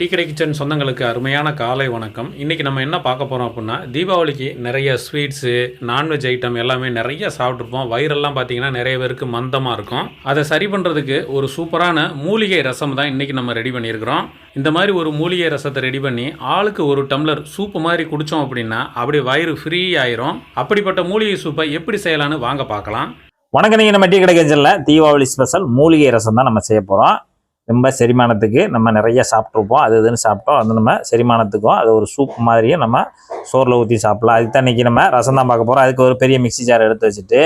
டீக்கடை கிச்சன் சொந்தங்களுக்கு அருமையான காலை வணக்கம். இன்றைக்கி நம்ம என்ன பார்க்க போகிறோம் அப்படின்னா தீபாவளிக்கு நிறைய ஸ்வீட்ஸு நான்வெஜ் ஐட்டம் எல்லாமே நிறைய சாப்பிட்ருப்போம் வயிறெல்லாம் பார்த்தீங்கன்னா நிறைய பேருக்கு மந்தமாக இருக்கும். அதை சரி பண்ணுறதுக்கு ஒரு சூப்பரான மூலிகை ரசம் தான் இன்றைக்கி நம்ம ரெடி பண்ணியிருக்கிறோம். இந்த மாதிரி ஒரு மூலிகை ரசத்தை ரெடி பண்ணி ஆளுக்கு ஒரு டம்ளர் சூப்பு மாதிரி குடித்தோம் அப்படின்னா அப்படி வயிறு ஃப்ரீ ஆயிரும். அப்படிப்பட்ட மூலிகை சூப்பை எப்படி செய்யலான்னு வாங்க பார்க்கலாம். வணக்கம் நீங்கள் நம்ம டீ கடை கிச்சனில் தீபாவளி ஸ்பெஷல் மூலிகை ரசம் தான் நம்ம செய்ய போகிறோம் ரொம்ப செரிமானத்துக்கு நம்ம நிறைய சாப்பிட்ருப்போம் அது இதுன்னு சாப்பிட்டோம். அது நம்ம செரிமானத்துக்கும் அது ஒரு சூப் மாதிரியும் நம்ம சோறில் ஊற்றி சாப்பிட்லாம். அதுக்கு தான் இன்றைக்கி நம்ம ரசம் தான் பார்க்க போகிறோம் அதுக்கு ஒரு பெரிய மிக்ஸி ஜார் எடுத்து வச்சுட்டு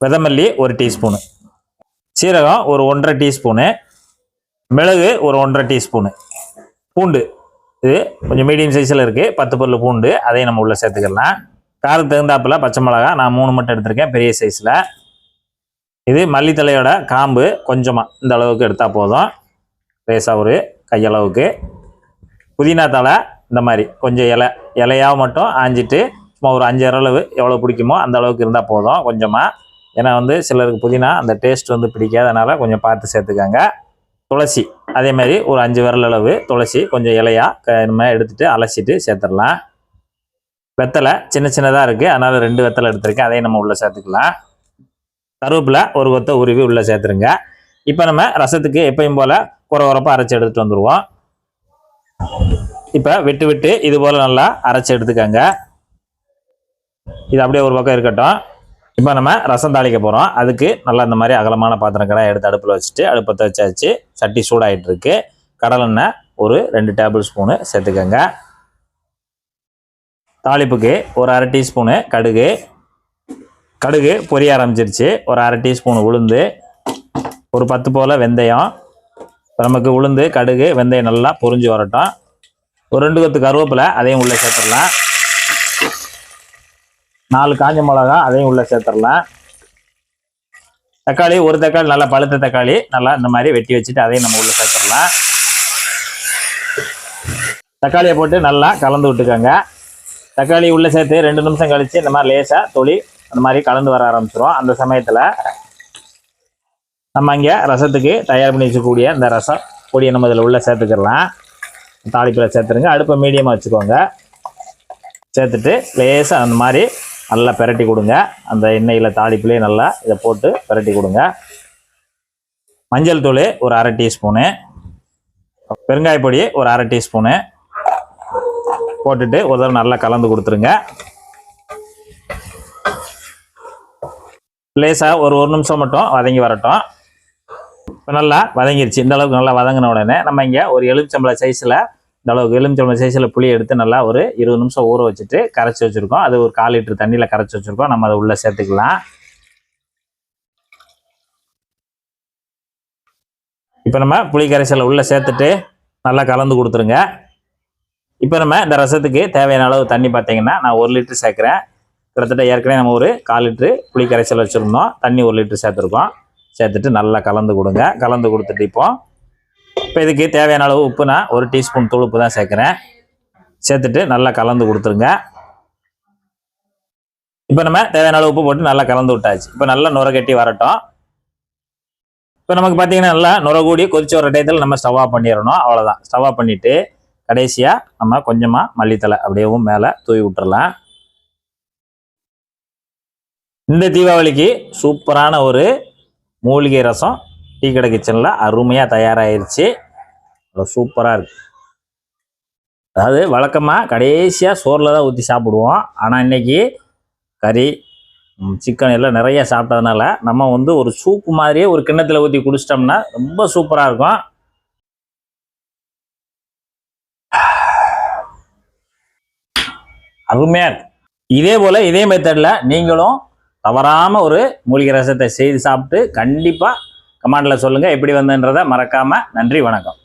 விதமல்லி ஒரு டீஸ்பூனு சீரகம் ஒரு ஒன்றரை டீஸ்பூனு மிளகு ஒரு ஒன்றரை டீஸ்பூனு பூண்டு இது கொஞ்சம் மீடியம் சைஸில் இருக்குது பத்து பொருள் பூண்டு அதையும் நம்ம உள்ளே சேர்த்துக்கலாம். காரத்துக்கு தகுந்தாப்பில் பச்சை மிளகா நான் மூணு மட்டும் எடுத்திருக்கேன் பெரிய சைஸில் இது மல்லித்தலையோட காம்பு கொஞ்சமாக இந்த அளவுக்கு எடுத்தால் போதும். லேசாக ஒரு கையளவுக்கு. புதினா தலை இந்த மாதிரி. கொஞ்சம் இலை இலையாக மட்டும் ஆஞ்சிட்டு சும்மா ஒரு அஞ்சு அளவு எவ்வளோ பிடிக்குமோ அந்த அளவுக்கு இருந்தால் போதும் கொஞ்சமாக ஏன்னா வந்து சிலருக்கு புதினா அந்த டேஸ்ட் வந்து பிடிக்காதனால கொஞ்சம் பார்த்து சேர்த்துக்கங்க. துளசி அதே மாதிரி ஒரு அஞ்சு விரல் அளவு துளசி கொஞ்சம் இலையாக நம்ம எடுத்துகிட்டு அலசிட்டு சேர்த்துடலாம். வெத்தலை சின்ன சின்னதாக இருக்குது அதனால் ரெண்டு வெத்தலை எடுத்திருக்கேன் அதையும் நம்ம உள்ளே சேர்த்துக்கலாம். கருவேப்பில் ஒரு கொத்த உருவி உள்ளே சேர்த்துருங்க. இப்போ நம்ம ரசத்துக்கு எப்பயும் போல் குறை குறப்பாக அரைச்சி எடுத்துகிட்டு வந்துடுவோம் இப்போ விட்டு விட்டு இது போல் நல்லா அரைச்சி எடுத்துக்கோங்க. இது அப்படியே ஒரு பக்கம் இருக்கட்டும். இப்போ நம்ம ரசம் தாளிக்க போகிறோம் அதுக்கு நல்லா இந்த மாதிரி அகலமான பாத்திரம் கடை எடுத்து அடுப்பில் வச்சுட்டு அடுப்பத்தை வச்சாச்சு சட்டி சூடாகிட்டு இருக்கு. கடலெண்ணெய் ஒரு ரெண்டு டேபிள் ஸ்பூனு சேர்த்துக்கோங்க. தாளிப்புக்கு ஒரு அரை டீஸ்பூனு கடுகு. கடுகு பொரிய ஆரம்பிச்சிருச்சு. ஒரு அரை டீஸ்பூன் உளுந்து. ஒரு பத்து போல் வெந்தயம். இப்போ நமக்கு உளுந்து கடுகு வெந்தயம் நல்லா பொறிஞ்சு வரட்டும். ஒரு ரெண்டு கொத்து கருவேப்பிலை அதையும் உள்ளே சேர்த்துடலாம். நாலு காஞ்ச மிளகா அதையும் உள்ளே சேர்த்துடலாம். தக்காளி ஒரு தக்காளி நல்லா பழுத்த தக்காளி நல்லா இந்த மாதிரி வெட்டி வச்சுட்டு அதையும் நம்ம உள்ளே சேர்த்துடலாம். தக்காளியை போட்டு நல்லா கலந்து விட்டுக்கோங்க. தக்காளி உள்ளே சேர்த்து ரெண்டு நிமிஷம் கழித்து இந்த மாதிரி லேசாக தொளி அந்த மாதிரி கலந்து வர ஆரம்பிச்சிடும் அந்த சமயத்தில் நம்ம இங்கே ரசத்துக்கு தயார் பண்ணி வச்சுக்கூடிய இந்த ரசம் பொடியை நம்ம இதில் உள்ளே சேர்த்துக்கிடலாம் தாளிப்பில் சேர்த்துருங்க. அடுப்பை மீடியமாக வச்சுக்கோங்க. சேர்த்துட்டு லேசாக அந்த மாதிரி நல்லா பிரட்டி கொடுங்க. அந்த எண்ணெயில் தாளிப்புலேயே நல்லா இதை போட்டு பிரட்டி கொடுங்க. மஞ்சள் தூள் ஒரு அரை டீஸ்பூனு. பெருங்காய பொடி ஒரு அரை டீஸ்பூனு. போட்டுட்டு ஒரு தடவை நல்லா கலந்து கொடுத்துருங்க. லேசாக ஒரு ஒரு நிமிஷம் மட்டும் வதங்கி வரட்டும். இப்போ நல்லா வதங்கிருச்சு. இந்த அளவுக்கு நல்லா வதங்கின உடனே நம்ம இங்கே ஒரு எலுமிச்சம்பளை சைஸில் இந்த அளவுக்கு எலுமிச்சம்பளை சைஸில் புளி எடுத்து நல்லா ஒரு இருபது நிமிஷம் ஊற வச்சுட்டு கரைச்சி வச்சுருக்கோம். அது ஒரு கால் லிட்டர் தண்ணியில் கரைச்சி வச்சுருக்கோம். நம்ம அதை உள்ளே சேர்த்துக்கலாம். இப்போ நம்ம புளி கரைசலை உள்ளே சேர்த்துட்டு நல்லா கலந்து கொடுத்துருங்க. இப்போ நம்ம இந்த ரசத்துக்கு தேவையான அளவு தண்ணி பார்த்தீங்கன்னா நான் ஒரு லிட்டர் சேர்க்குறேன். கிட்டத்தட்ட ஏற்கனவே நம்ம ஒரு கால் லிட்ரு புளி கரைசல் வச்சுருந்தோம். தண்ணி ஒரு லிட்டர் சேர்த்துருக்கோம். சேர்த்துட்டு நல்லா கலந்து கொடுங்க. கலந்து கொடுத்துட்டு இப்போ இப்போ இதுக்கு தேவையான அளவு உப்பு நான் ஒரு டீஸ்பூன் துளுப்பு தான் சேர்க்குறேன். சேர்த்துட்டு நல்லா கலந்து கொடுத்துருங்க. இப்போ நம்ம தேவையான அளவு உப்பு போட்டு நல்லா கலந்து விட்டாச்சு. இப்போ நல்லா நுர கட்டி வரட்டும். இப்போ நமக்கு பார்த்தீங்கன்னா நல்லா நுர கூடி கொதிச்சு வர டயத்தில் நம்ம ஸ்டவ் ஆஃப் பண்ணிடணும். அவ்வளோதான் ஸ்டவ் ஆஃப் பண்ணிவிட்டு கடைசியாக நம்ம கொஞ்சமாக மல்லித்தலை அப்படியேவும் மேலே தூவி விட்டுறலாம். இந்த தீபாவளிக்கு சூப்பரான ஒரு மூலிகை ரசம் டீ கடை கிச்சனில் அருமையாக தயாராகிருச்சு அவ்வளோ சூப்பராக இருக்குது அதாவது வழக்கமாக கடைசியாக சோறில் தான் ஊற்றி சாப்பிடுவோம். ஆனால் இன்னைக்கு கறி சிக்கன் எல்லாம் நிறைய சாப்பிட்டதுனால நம்ம வந்து ஒரு சூப்பு மாதிரியே ஒரு கிண்ணத்தில் ஊற்றி குடிச்சிட்டோம்னா ரொம்ப சூப்பராக இருக்கும். அருமையாக இருக்கு. இதே போல் இதே மெத்தடில் நீங்களும் தவறாமல் ஒரு மூலிகை ரசத்தை செய்து சாப்பிட்டு கண்டிப்பாக கமாண்டில் சொல்லுங்கள் எப்படி வந்ததுன்றதை மறக்காமல் நன்றி வணக்கம்.